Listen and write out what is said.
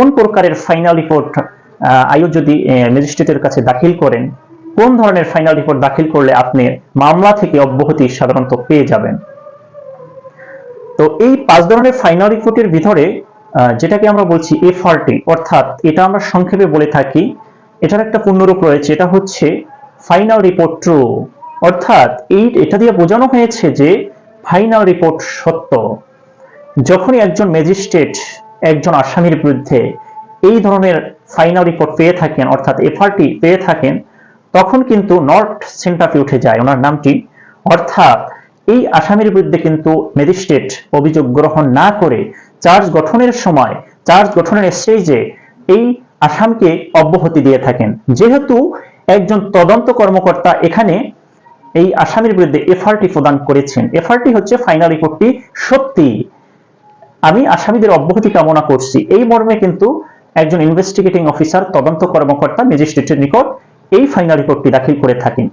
কোন প্রকারের final report আয়োগ যদি ম্যাজিস্ট্রেটের কাছে দাখিল করেন, কোন ধরনের ফাইনাল রিপোর্ট দাখিল করলে আপনি মামলা থেকে অব্যাহতি সাধারণত পেয়ে যাবেন? তো এই পাঁচ ধরনের ফাইনাল রিপোর্টের ভিতরে যেটাকে আমরা বলছি এফআরটি অর্থাৎ এটা আমরা সংক্ষেপে বলে থাকি, এটার একটা পূর্ণরূপ রয়েছে, এটা হচ্ছে ফাইনাল রিপোর্ট ট্রু অর্থাৎ এই, এটা দিয়ে বোঝানো হয়েছে যে ফাইনাল রিপোর্ট সত্য। যখনই একজন ম্যাজিস্ট্রেট একজন আসামির বিরুদ্ধে এই ধরনের ফাইনাল রিপোর্ট পেয়ে থাকেন, অর্থাৎ এফআরটি পেয়ে থাকেন, তখন কিন্তু নর্থ সেন্টারটি উঠে যায়। ওনার নামটি। অর্থাৎ এই আসামির বিরুদ্ধে কিন্তু ম্যাজিস্ট্রেট অভিযোগ গ্রহণ না করে চার্জ গঠনের সময় চার্জ গঠনের স্টেজে এই আসামকে অব্যাহতি দিয়ে থাকেন। যেহেতু একজন তদন্ত কর্মকর্তা এখানে এই আসামির বিরুদ্ধে এফআরটি প্রদান করেছেন। এফআরটি হচ্ছে ফাইনাল রিপোর্টটি সত্যি আমি আসামিদের অব্যাহতি কামনা করছি। এই মর্মে কিন্তু একজন ইনভেস্টিগেটিং অফিসার তদন্ত কর্মকর্তা ম্যাজিস্ট্রেটের নিকট এই ফাইনাল রিপোর্টটি দাখিল করে থাকেন।